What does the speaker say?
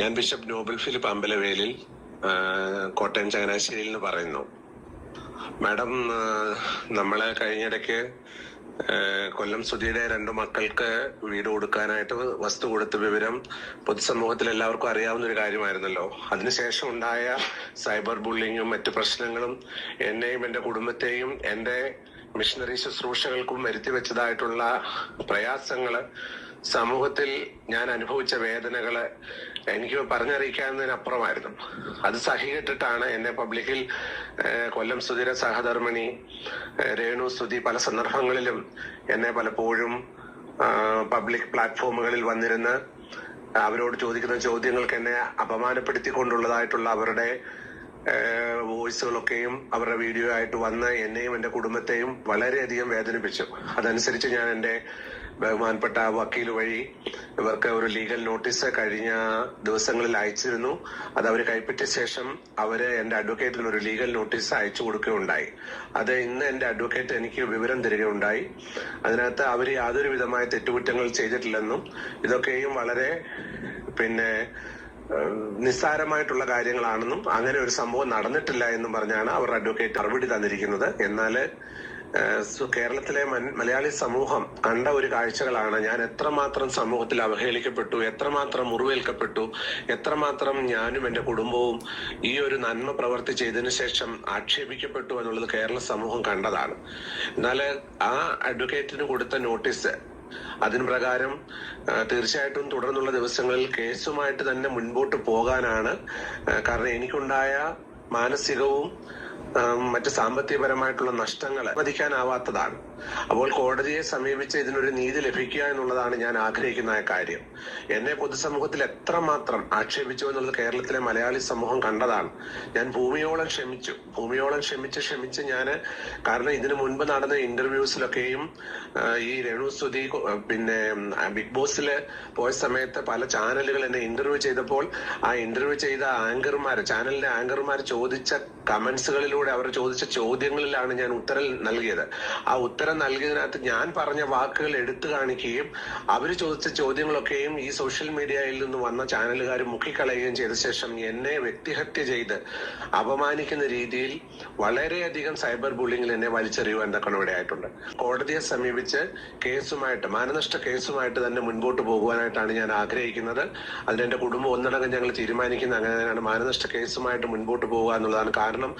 ഞാൻ bishop Nobel Philip Ambalavelil Kottayam ചങ്ങനാശ്ശേരിയിൽ നിന്ന് പറയുന്നു. മാഡം നമ്മളെ കഴിഞ്ഞിടയ്ക്ക് കൊല്ലം സുധിയുടെ രണ്ടു മക്കൾക്ക് വീട് കൊടുക്കാനായിട്ട് വസ്തു കൊടുത്ത വിവരം പൊതുസമൂഹത്തിൽ എല്ലാവർക്കും അറിയാവുന്ന ഒരു കാര്യമായിരുന്നല്ലോ. അതിനുശേഷം ഉണ്ടായ സൈബർ ബുള്ളിങ്ങും മറ്റു പ്രശ്നങ്ങളും എന്നെയും എന്റെ കുടുംബത്തെയും എന്റെ മിഷണറി ശുശ്രൂഷകൾക്കും വരുത്തി വെച്ചതായിട്ടുള്ള പ്രയാസങ്ങൾ സമൂഹത്തിൽ ഞാൻ അനുഭവിച്ച വേദനകൾ എനിക്ക് പറഞ്ഞറിയിക്കാവുന്നതിനപ്പുറമായിരുന്നു. അത് സഹികെട്ടിട്ടാണ് എന്നെ പബ്ലിക്കിൽ കൊല്ലം സുധീര സഹധർമ്മിണി രേണു സ്തുതി പല സന്ദർഭങ്ങളിലും എന്നെ പലപ്പോഴും പബ്ലിക് പ്ലാറ്റ്ഫോമുകളിൽ വന്നിരുന്ന് അവരോട് ചോദിക്കുന്ന ചോദ്യങ്ങൾക്ക് എന്നെ അപമാനപ്പെടുത്തിക്കൊണ്ടുള്ളതായിട്ടുള്ള അവരുടെ വോയിസുകളൊക്കെയും അവരുടെ വീഡിയോ ആയിട്ട് വന്ന് എന്നെയും എന്റെ കുടുംബത്തെയും വളരെയധികം വേദനിപ്പിച്ചു. അതനുസരിച്ച് ഞാൻ എന്റെ ബഹുമാനപ്പെട്ട വക്കീൽ വഴി ഇവർക്ക് ഒരു ലീഗൽ നോട്ടീസ് കഴിഞ്ഞ ദിവസങ്ങളിൽ അയച്ചിരുന്നു. അത് അവർ കൈപ്പറ്റിയ ശേഷം അവർ എന്റെ അഡ്വക്കേറ്റിന് ഒരു ലീഗൽ നോട്ടീസ് അയച്ചു കൊടുക്കുകയുണ്ടായി. അത് ഇന്ന് എന്റെ അഡ്വക്കേറ്റ് എനിക്ക് വിവരം തരികയുണ്ടായി. അതിനകത്ത് അവർ യാതൊരു വിധമായ തെറ്റുകുറ്റങ്ങൾ ചെയ്തിട്ടില്ലെന്നും ഇതൊക്കെയും വളരെ പിന്നെ നിസ്സാരമായിട്ടുള്ള കാര്യങ്ങളാണെന്നും അങ്ങനെ ഒരു സംഭവം നടന്നിട്ടില്ല എന്നും പറഞ്ഞാണ് അവർ അഡ്വക്കേറ്റ് മറുപടി തന്നിരിക്കുന്നത്. എന്നാൽ കേരളത്തിലെ മലയാളി സമൂഹം കണ്ട ഒരു കാഴ്ചകളാണ് ഞാൻ എത്രമാത്രം സമൂഹത്തിൽ അവഹേളിക്കപ്പെട്ടു എത്രമാത്രം മുറിവേൽക്കപ്പെട്ടു എത്രമാത്രം ഞാനും എന്റെ കുടുംബവും ഈ ഒരു നന്മ പ്രവർത്തി ചെയ്തതിനു ശേഷം ആക്ഷേപിക്കപ്പെട്ടു എന്നുള്ളത് കേരള സമൂഹം കണ്ടതാണ്. എന്നാൽ ആ അഡ്വക്കേറ്റിന് കൊടുത്ത നോട്ടീസ് അതിന് പ്രകാരം തീർച്ചയായിട്ടും തുടർന്നുള്ള ദിവസങ്ങളിൽ കേസുമായിട്ട് തന്നെ മുൻപോട്ട് പോകാനാണ് കാരണം എനിക്കുണ്ടായ മാനസികവും മറ്റ് സാമ്പത്തികപരമായിട്ടുള്ള നഷ്ടങ്ങൾ അനുവദിക്കാനാവാത്തതാണ് അപ്പോൾ കോടതിയെ സമീപിച്ച് ഇതിനൊരു നീതി ലഭിക്കുക എന്നുള്ളതാണ് ഞാൻ ആഗ്രഹിക്കുന്ന കാര്യം. എന്നെ പൊതുസമൂഹത്തിൽ എത്രമാത്രം ആക്ഷേപിച്ചു എന്നുള്ളത് കേരളത്തിലെ മലയാളി സമൂഹം കണ്ടതാണ്. ഞാൻ ഭൂമിയോളം ക്ഷമിച്ചു. ഭൂമിയോളം ക്ഷമിച്ച് ക്ഷമിച്ച് ഞാൻ കാരണം ഇതിനു മുൻപ് നടന്ന ഇന്റർവ്യൂസിലൊക്കെയും ഈ രേണു സ്തുതി പിന്നെ ബിഗ് ബോസിൽ പോയ സമയത്ത് പല ചാനലുകൾ എന്നെ ഇന്റർവ്യൂ ചെയ്തപ്പോൾ ആ ഇന്റർവ്യൂ ചെയ്ത ആങ്കർമാർ ചാനലിന്റെ ആങ്കർമാർ ചോദിച്ച കമന്റ്സുകളിലൂടെ അവർ ചോദിച്ച ചോദ്യങ്ങളിലാണ് ഞാൻ ഉത്തരം നൽകിയത്. ആ ഉത്തരം നൽകിയതിനകത്ത് ഞാൻ പറഞ്ഞ വാക്കുകൾ എടുത്തു കാണിക്കുകയും അവർ ചോദിച്ച ചോദ്യങ്ങളൊക്കെയും ഈ സോഷ്യൽ മീഡിയയിൽ നിന്ന് വന്ന ചാനലുകാർ മുക്കിക്കളയുകയും ചെയ്ത ശേഷം എന്നെ വ്യക്തിഹത്യ ചെയ്ത് അപമാനിക്കുന്ന രീതിയിൽ വളരെയധികം സൈബർ ബുള്ളിങ്ങിൽ എന്നെ വലിച്ചെറിയുവാൻ തക്കണം ഇടയായിട്ടുണ്ട് കോടതിയെ സമീപിച്ച് കേസുമായിട്ട് മാനനഷ്ട കേസുമായിട്ട് തന്നെ മുൻപോട്ട് പോകുവാനായിട്ടാണ് ഞാൻ ആഗ്രഹിക്കുന്നത്. അതിന് എന്റെ കുടുംബം ഒന്നടങ്കം ഞങ്ങൾ തീരുമാനിക്കുന്നത് അങ്ങനെ തന്നെയാണ് മാനനഷ്ട കേസുമായിട്ട് മുൻപോട്ട് പോകുക എന്നുള്ളതാണ് കാരണം.